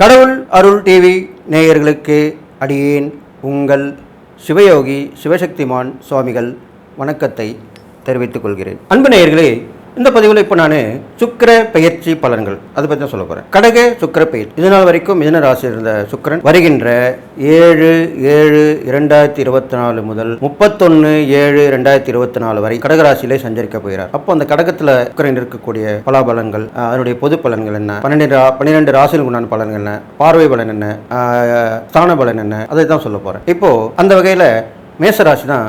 கடவுள் அருள் டிவி நேயர்களுக்கு அடியேன் உங்கள் சிவயோகி சிவசக்திமான் சுவாமிகள் வணக்கத்தை தெரிவித்துக் கொள்கிறேன். அன்பு நேயர்களே இந்த பதிவில் இப்போ நான் சுக்கர பெயர்ச்சி பலன்கள் அதை பற்றி தான் சொல்ல போகிறேன் கடக சுக்கர பெயர் இது நாள் வரைக்கும் மிதன ராசி இருந்த சுக்கரன் வருகின்ற ஏழு ஏழு இரண்டாயிரத்தி இருபத்தி நாலு முதல் முப்பத்தொன்று ஏழு ரெண்டாயிரத்தி இருபத்தி நாலு வரை கடகராசியிலே சஞ்சரிக்க போகிறார். அப்போ அந்த கடகத்தில் சுக்கிரன் இருக்கக்கூடிய பலாபலன்கள் அதனுடைய பொது பலன்கள் என்ன? பன்னெண்டு ரா- பன்னிரெண்டு ராசிகளுக்கு உண்டான பலன்கள் என்ன? பார்வை பலன் என்ன? ஸ்தான பலன் என்ன? அதை தான் சொல்ல போகிறேன் இப்போது அந்த வகையில் மேச ராசி தான்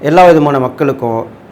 எல்லா விதமான மக்களுக்கும்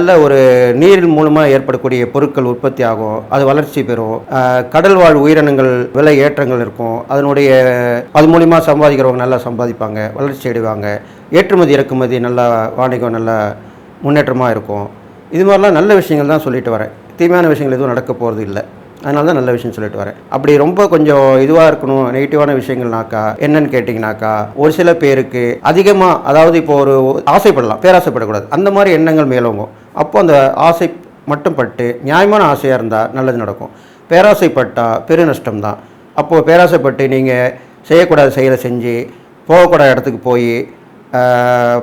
நல்ல ஒரு நீரின் மூலமாக ஏற்படக்கூடிய பொருட்கள் உற்பத்தி ஆகும் அது வளர்ச்சி பெறும். கடல் வாழ் உயிரினங்கள் விலை ஏற்றங்கள் இருக்கும். அதனுடைய அது மூலிமா சம்பாதிக்கிறவங்க நல்லா சம்பாதிப்பாங்க வளர்ச்சி அடைவாங்க. ஏற்றுமதி இறக்குமதி நல்லா வாணிகம் நல்லா முன்னேற்றமாக இருக்கும். இது மாதிரிலாம் நல்ல விஷயங்கள் தான் சொல்லிட்டு வரேன். தீமையான விஷயங்கள் எதுவும் நடக்க போகிறது இல்லை. அதனால தான் நல்ல விஷயம் சொல்லிட்டு வரேன். அப்படி ரொம்ப கொஞ்சம் இதுவாக இருக்கணும் நெகட்டிவான விஷயங்கள்னாக்கா என்னன்னு கேட்டிங்கனாக்கா ஒரு சில பேருக்கு அதிகமாக அதாவது இப்போ ஒரு ஆசைப்படலாம் பேராசைப்படக்கூடாது. அந்த மாதிரி எண்ணங்கள் மேலோங்கும். அப்போ அந்த ஆசை மட்டும் பட்டு நியாயமான ஆசையாக இருந்தால் நல்லது நடக்கும். பேராசைப்பட்டால் பெரு நஷ்டம் தான் அப்போது பேராசைப்பட்டு நீங்கள் செய்யக்கூடாத செயலை செஞ்சு போகக்கூடாத இடத்துக்கு போய்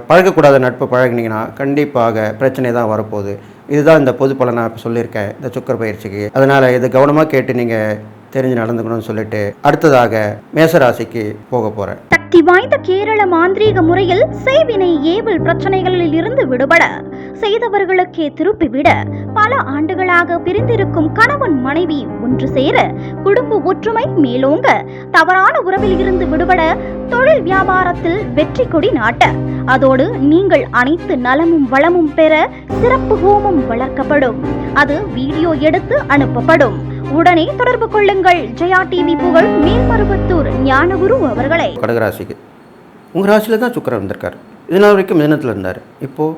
பழகக்கூடாத நட்பு பழகுனீங்கன்னா கண்டிப்பாக பிரச்சனை தான் வரப்போகுது. இதுதான் இந்த பொது பலனை இப்போ சொல்லியிருக்கேன் இந்த சுக்கர பயிற்சிக்கு. அதனால் இது கவனமாக கேட்டு நீங்கள் தெரிஞ்சு நடந்துக்கணும்னு சொல்லிட்டு அடுத்ததாக மேசராசிக்கு போக போகிறேன் சக்தி வாய்ந்த கேரள மாந்திரீக முறையில் செய்வினை ஏவல் பிரச்சனைகளில் இருந்து விடுபட. செய்தவர்களுக்கே திருப்பிவிட பல ஆண்டுகளாக பிரிந்திருக்கும் கணவன் மனைவி ஒன்று சேர குடும்ப ஒற்றுமை மேலோங்க தவறான உறவில் இருந்து விடுபட தொழில் வியாபாரத்தில் வெற்றி கொடி நாட்ட அதோடு நீங்கள் அனைத்து நலமும் வளமும் பெற சிறப்பு ஹோமம் வளர்க்கப்படும். அது வீடியோ எடுத்து அனுப்பப்படும். உடனே தொடர்பு கொள்ளுங்கள். ஜெயா டிவி புகழ் மேல்மருவத்தூர் ஞானகுரு அவர்களை. கடகராசிக்கு. உங்கள் ராசியில் தான் சுக்கிரன் வந்திருக்கார். இது நாள் வரைக்கும் மிதனத்தில் இருந்தார். இப்போது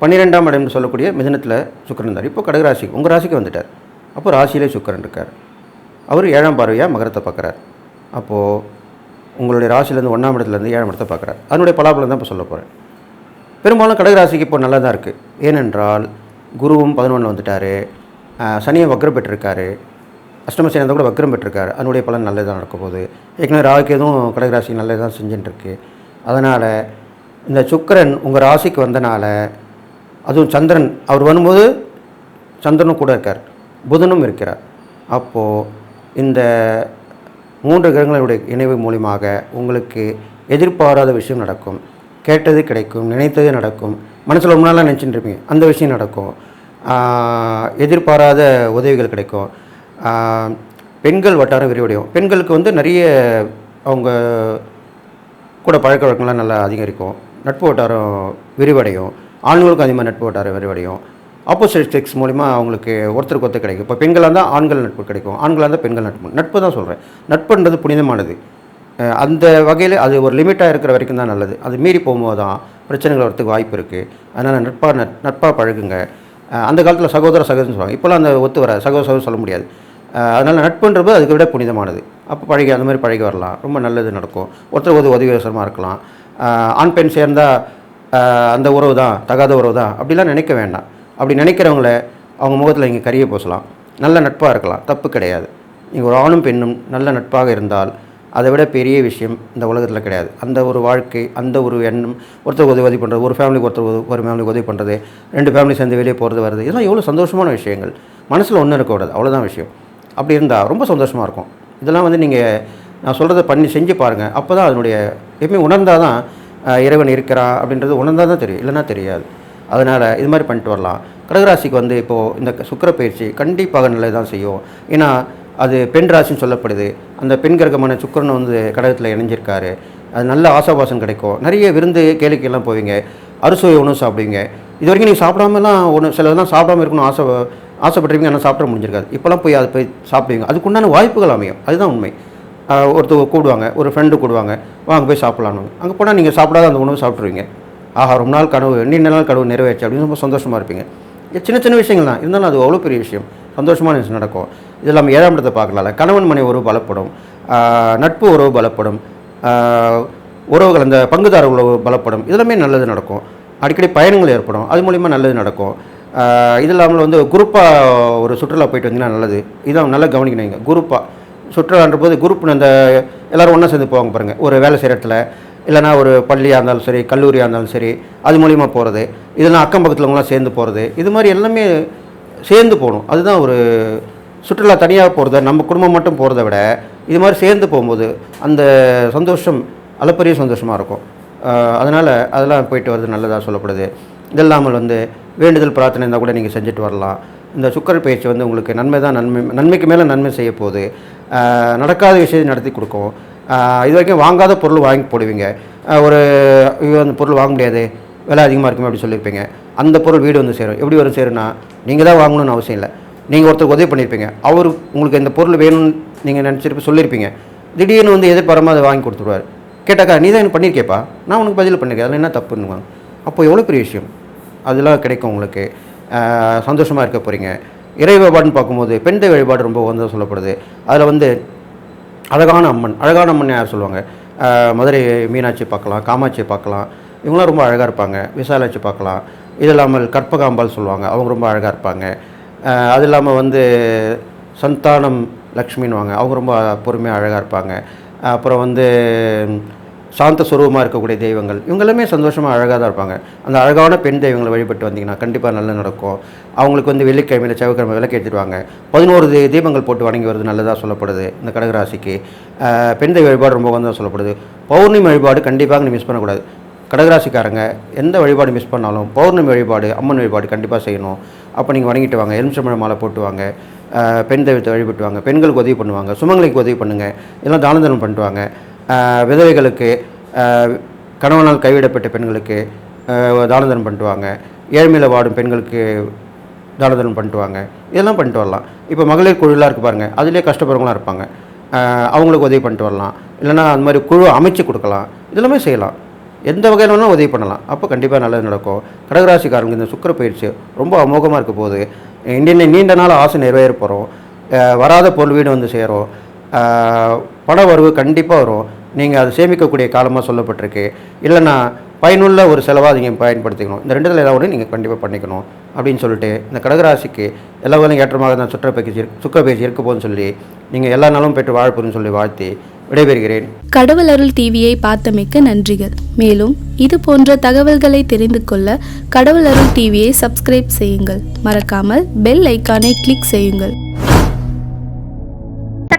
பன்னிரெண்டாம் இடம்னு சொல்லக்கூடிய மிதனத்தில் சுக்கிரன் இருந்தார். இப்போ கடகராசிக்கு உங்கள் ராசிக்கு வந்துட்டார். அப்போ ராசியிலே சுக்கிரன் இருக்கார். அவர் ஏழாம் பார்வையாக மகரத்தை பார்க்குறார். அப்போது உங்களுடைய ராசியிலேருந்து ஒன்றாம் இடத்துலேருந்து ஏழாம் இடத்தை பார்க்குறார். அதனுடைய பலாபலம் தான் இப்போ சொல்ல போகிறேன் பெரும்பாலும் கடகராசிக்கு இப்போ நல்லா தான் இருக்குது ஏனென்றால் குருவும் பதினொன்று வந்துட்டார். சனியை வக்ரம் பெற்றிருக்காரு. அஷ்டம சேனந்த கூட வக்ரம் பெற்றிருக்காரு. அதனுடைய பலன் நல்லதாக நடக்க போகுது. ஏற்கனவே ராகுக்கு எதுவும் கடகராசி நல்லதாக செஞ்சுட்டு இருக்கு. அதனால் இந்த சுக்கரன் உங்கள் ராசிக்கு வந்தனால அதுவும் சந்திரன். அவர் வரும்போது சந்திரனும் கூட இருக்கார். புதனும் இருக்கிறார். அப்போது இந்த மூன்று கிரகங்களுடைய இணைவு மூலியமாக உங்களுக்கு எதிர்பாராத விஷயம் நடக்கும். கேட்டது கிடைக்கும் நினைத்தது நடக்கும். மனசில் ரொம்ப நாளாக நினச்சிட்டு இருப்பீங்க. அந்த விஷயம் நடக்கும். எதிர்பாராத உதவிகள் கிடைக்கும். பெண்கள் வட்டாரம் விரிவடையும். பெண்களுக்கு வந்து நிறைய அவங்க கூட பழக்க வழக்கங்கள்லாம் நல்லா அதிகரிக்கும். நட்பு வட்டாரம் விரிவடையும். ஆண்களுக்கும் அதிகமாக நட்பு வட்டார விரிவடையும் ஆப்போசிட் செக்ஸ் மூலிமா அவங்களுக்கு ஒருத்தருக்கு ஒருத்தர் கிடைக்கும். இப்போ பெண்களாக இருந்தால் ஆண்கள் நட்பு கிடைக்கும். ஆண்களாக இருந்தால் பெண்கள் நட்பு நட்பு தான் சொல்கிறேன் நட்புன்றது புனிதமானது. அந்த வகையில் அது ஒரு லிமிட்டாக இருக்கிற வரைக்கும் தான் நல்லது. அது மீறி போகும்போது தான் பிரச்சனைகள் வரத்துக்கு வாய்ப்பு இருக்குது அதனால் நட்பாக நட் நட்பாக பழகுங்க. அந்த காலத்தில் சகோதர சகோதரன் சொல்லுவாங்க. இப்போலாம் அந்த ஒத்து வர சகோதர சகோதரன் சொல்ல முடியாது. அதனால் நட்புன்றது அதுக்கு விட புனிதமானது. அப்போ பழகி அந்த மாதிரி பழகி வரலாம். ரொம்ப நல்லது நடக்கும். ஒருத்தர் ஒரு உதவிவசரமாக இருக்கலாம். ஆண் பெண் சேர்ந்தால் அந்த உறவு தான் தகாத உறவு தான் அப்படிலாம் நினைக்க வேண்டாம். அப்படி நினைக்கிறவங்கள அவங்க முகத்தில் இங்கே கரிய பூசலாம். நல்ல நட்பாக இருக்கலாம் தப்பு கிடையாது. நீங்கள் ஒரு ஆணும் பெண்ணும் நல்ல நட்பாக இருந்தால் அதை விட பெரிய விஷயம் இந்த உலகத்தில் கிடையாது. அந்த ஒரு வாழ்க்கை அந்த ஒரு எண்ணம் ஒருத்தருக்கு உதவி உதவி பண்ணுறது ஒரு ஃபேமிலிக்கு ஒருத்தர் உதவி ஒரு ஃபேமிலிக்கு உதவி பண்ணுறது ரெண்டு ஃபேமிலி சேர்ந்து வெளியே போகிறது வருது இதெல்லாம் எவ்வளோ சந்தோஷமான விஷயங்கள். மனசில் ஒன்றும் இருக்கக்கூடாது அவ்வளோதான் விஷயம். அப்படி இருந்தால் ரொம்ப சந்தோஷமாக இருக்கும். இதெல்லாம் வந்து நீங்கள் நான் சொல்கிறத பண்ணி செஞ்சு பாருங்கள் அப்போ தான் அதனுடைய எப்பவுமே உணர்ந்தால் தான் இறைவன் இருக்கிறா அப்படின்றது உணர்ந்தால் தான் தெரியும் இல்லைனா தெரியாது. அதனால் இது மாதிரி பண்ணிட்டு வரலாம். கடகராசிக்கு வந்து இப்போது இந்த சுக்கிர பயிற்சி கண்டிப்பாக நல்லது தான் செய்யும். ஏன்னா அது பெண் ராசின்னு சொல்லப்படுது. அந்த பெண் கிரகமான சுக்கரன் வந்து கடகத்தில் இணைஞ்சிருக்காரு. அது நல்ல ஆசாபாசம் கிடைக்கும். நிறைய விருந்து கேளிக்கையெல்லாம் போவீங்க. அறுசுவை உணவு சாப்பிடுவீங்க. இது வரைக்கும் நீங்கள் சாப்பிடாமலாம் ஒன்று சிலதெல்லாம் சாப்பிடாம இருக்கணும் ஆசை ஆசைப்பட்டிருப்பீங்க ஆனால் சாப்பிட முடிஞ்சிருக்காது. இப்போலாம் போய் அதை போய் சாப்பிடுவீங்க. அதுக்குண்டான வாய்ப்புகள் அமையும். அதுதான் உண்மை. ஒருத்தவங்க ஒருத்தர் கூடுவாங்க ஒரு ஃப்ரெண்டு கூடுவாங்க வாங்க போய் சாப்பிட்லான்னு அங்கே போனால் நீங்கள் சாப்பிடாத அந்த உணவு சாப்பிட்ருவீங்க ஆஹா ரொம்ப நாள் கனவு நீண்ட நாள் கனவு நிறைவேற்று அப்படின்னு ரொம்ப சந்தோஷமாக இருப்பீங்க. சின்ன சின்ன விஷயங்கள் தான். இருந்தாலும் அது அவ்வளோ பெரிய விஷயம். சந்தோஷமான விஷயம் நடக்கும். இது இல்லாமல் ஏழாம் இடத்தை பார்க்கலாம்ல. கணவன் மனை உறவு பலப்படும். நட்பு உறவு பலப்படும். உறவுகள் அந்த பங்குதார உறவு பலப்படும். இதெல்லாமே நல்லது நடக்கும். அடிக்கடி பயணங்கள் ஏற்படும். அது மூலிமா நல்லது நடக்கும். இது இல்லாமல் வந்து குரூப்பாக ஒரு சுற்றுலா போயிட்டு வந்தீங்கன்னா நல்லது. இதான் நல்லா கவனிக்கணும் நீங்கள் குரூப்பாக சுற்றுலான்ற போது குரூப் அந்த எல்லோரும் ஒன்றா சேர்ந்து போவாங்க பாருங்கள் ஒரு வேலை செய்கிற இடத்துல இல்லைனா ஒரு பள்ளியாக இருந்தாலும் சரி கல்லூரியாக இருந்தாலும் சரி அது மூலிமா போகிறது இதெல்லாம் அக்கம் பக்கத்துலவங்களாம் சேர்ந்து போகிறது இது மாதிரி எல்லாமே சேர்ந்து போகணும். அதுதான் ஒரு சுற்றுலா தனியாக போகிறத நம்ம குடும்பம் மட்டும் போகிறத விட இது மாதிரி சேர்ந்து போகும்போது அந்த சந்தோஷம் அளப்பரிய சந்தோஷமாக இருக்கும். அதனால் அதெல்லாம் போயிட்டு வர்றது நல்லதாக சொல்லப்படுது. இது இல்லாமல் வந்து வேண்டுதல் பிரார்த்தனை இருந்தால் கூட நீங்கள் செஞ்சுட்டு வரலாம். இந்த சுக்கர பயிற்சி வந்து உங்களுக்கு நன்மை தான் நன்மை நன்மைக்கு மேலே நன்மை செய்ய போகுது. நடக்காத விஷயத்தை நடத்தி கொடுக்கும். இது வரைக்கும் வாங்காத பொருள் வாங்கி போடுவீங்க. ஒரு ஐயோ, அந்த பொருள் வாங்க முடியாது. விலை அதிகமாக இருக்குமே அப்படி சொல்லியிருப்பீங்க. அந்த பொருள் வீடு வந்து சேரும். எப்படி வரும் சேரும்னா நீங்கள் தான் வாங்கணும்னு அவசியம் இல்லை. நீங்கள் ஒருத்தருக்கு உதவி பண்ணியிருப்பீங்க. அவர் உங்களுக்கு இந்த பொருள் வேணும்னு நீங்கள் நினச்சிருப்ப சொல்லியிருப்பீங்க. திடீர்னு வந்து எதிர்பாராமல் அதை வாங்கி கொடுத்துருவார். கேட்டாக்கா நீ தான் எனக்கு பண்ணியிருக்கேப்பா. நான் உனக்கு பதில் பண்ணியிருக்கேன். அதில் என்ன தப்புன்னுவாங்க. அப்போ எவ்வளோ பெரிய விஷயம்? அதெல்லாம் கிடைக்கும் உங்களுக்கு. சந்தோஷமாக இருக்க போகிறீங்க இறை வழிபாடுன்னு பார்க்கும்போது பெண் தெய்வ வழிபாடு ரொம்ப வந்து சொல்லப்படுது. அதில் வந்து அழகான அம்மன் அழகான அம்மன் யார் சொல்லுவாங்க? மதுரை மீனாட்சி பார்க்கலாம் காமாட்சி பார்க்கலாம். இவங்களாம் ரொம்ப அழகாக இருப்பாங்க. விசாலாட்சி பார்க்கலாம். இது இல்லாமல் கற்பகாம்பாள் சொல்லுவாங்க. அவங்க ரொம்ப அழகாக இருப்பாங்க. அது இல்லாமல் வந்து சந்தானம் லக்ஷ்மின்னுவாங்க. அவங்க ரொம்ப பொறுமையாக அழகாக இருப்பாங்க. அப்புறம் வந்து சாந்த சுரூபமாக இருக்கக்கூடிய தெய்வங்கள் இவங்களுமே சந்தோஷமாக அழகாக தான் இருப்பாங்க. அந்த அழகான பெண் தெய்வங்களை வழிபட்டு வந்தீங்கன்னா கண்டிப்பாக நல்லது நடக்கும். அவங்களுக்கு வந்து வெள்ளிக்கிழமையில் செவ்வாய்க்கிழமை விளக்கேற்றிடுவாங்க பதினோரு தீபங்கள் போட்டு வணங்கி வருது நல்லதாக சொல்லப்படுது இந்த கடகராசிக்கு. பெண் தெய்வ வழிபாடு ரொம்ப வந்து சொல்லப்படுது. பௌர்ணமி வழிபாடு கண்டிப்பாக நீ மிஸ் பண்ணக்கூடாது. கடகராசிக்காரங்க எந்த வழிபாடு மிஸ் பண்ணாலும் பௌர்ணமி வழிபாடு அம்மன் வழிபாடு கண்டிப்பாக செய்யணும். அப்போ நீங்கள் வணங்கிட்டு வாங்க. எலுமிச்சம்பழம் மாலை போட்டுவாங்க பெண் தெய்வத்தை வழிபட்டுவாங்க பெண்களுக்கு உதவி பண்ணுவாங்க. சுமங்களுக்கு உதவி பண்ணுங்கள் இதெல்லாம் தான தர்மம் பண்ணிட்டு விதவைகளுக்கு கணவனால் கைவிடப்பட்ட பெண்களுக்கு தானதனம் பண்ணிட்டுவாங்க. பண்ணிட்டு வாங்க ஏழ்மையில் வாடும் பெண்களுக்கு தானதனம் பண்ணிட்டுவாங்க. பண்ணிட்டு வாங்க இதெல்லாம் பண்ணிட்டு வரலாம். இப்போ மகளிர் குழுலாம் இருக்கு பாருங்கள் அதிலே கஷ்டப்படுறவங்களாம் இருப்பாங்க. அவங்களுக்கு உதவி பண்ணிட்டு வரலாம். இல்லைன்னா அந்த மாதிரி குழு அமைச்சு கொடுக்கலாம். இதெல்லாமே செய்யலாம். எந்த வகையில் வேணாலும் உதவி பண்ணலாம். அப்போ கண்டிப்பாக நல்லது நடக்கும். கடகராசிக்காரங்க இந்த சுக்கர பயிற்சி ரொம்ப அமோகமாக இருக்க போகுது. இந்தியன் நீண்ட நாள் ஆசை நிறைவேற போகிறோம் வராத பொருள் வீடு வந்து சேரும். பண வரவு கண்டிப்பாக வரும். நீங்கள் அதை சேமிக்கக்கூடிய காலமாக சொல்லப்பட்டிருக்கு. இல்லைனா பயனுள்ள ஒரு செலவாக நீங்கள் பயன்படுத்திக்கணும். இந்த ரெண்டுத்தில் ஏதாவது ஒன்று நீங்கள் கண்டிப்பாக பண்ணிக்கணும் அப்படின்னு சொல்லிட்டு இந்த கடகராசிக்கு எல்லா வேலையும் ஏற்றமாக தான் சுற்ற பேச்சு சுக்க பேச்சு இருக்க போகுதுன்னு சொல்லி நீங்கள் எல்லா நாளும் பெற்று வாழ்ப்புன்னு சொல்லி வாழ்த்தி விடைபெறுகிறேன். கடவுள் அருள் டிவியை பார்த்தமைக்க நன்றிகள். மேலும் இது போன்ற தகவல்களை தெரிந்து கொள்ள கடவுள் அருள் டிவியை சப்ஸ்கிரைப் செய்யுங்கள். மறக்காமல் பெல் ஐக்கானை கிளிக் செய்யுங்கள்.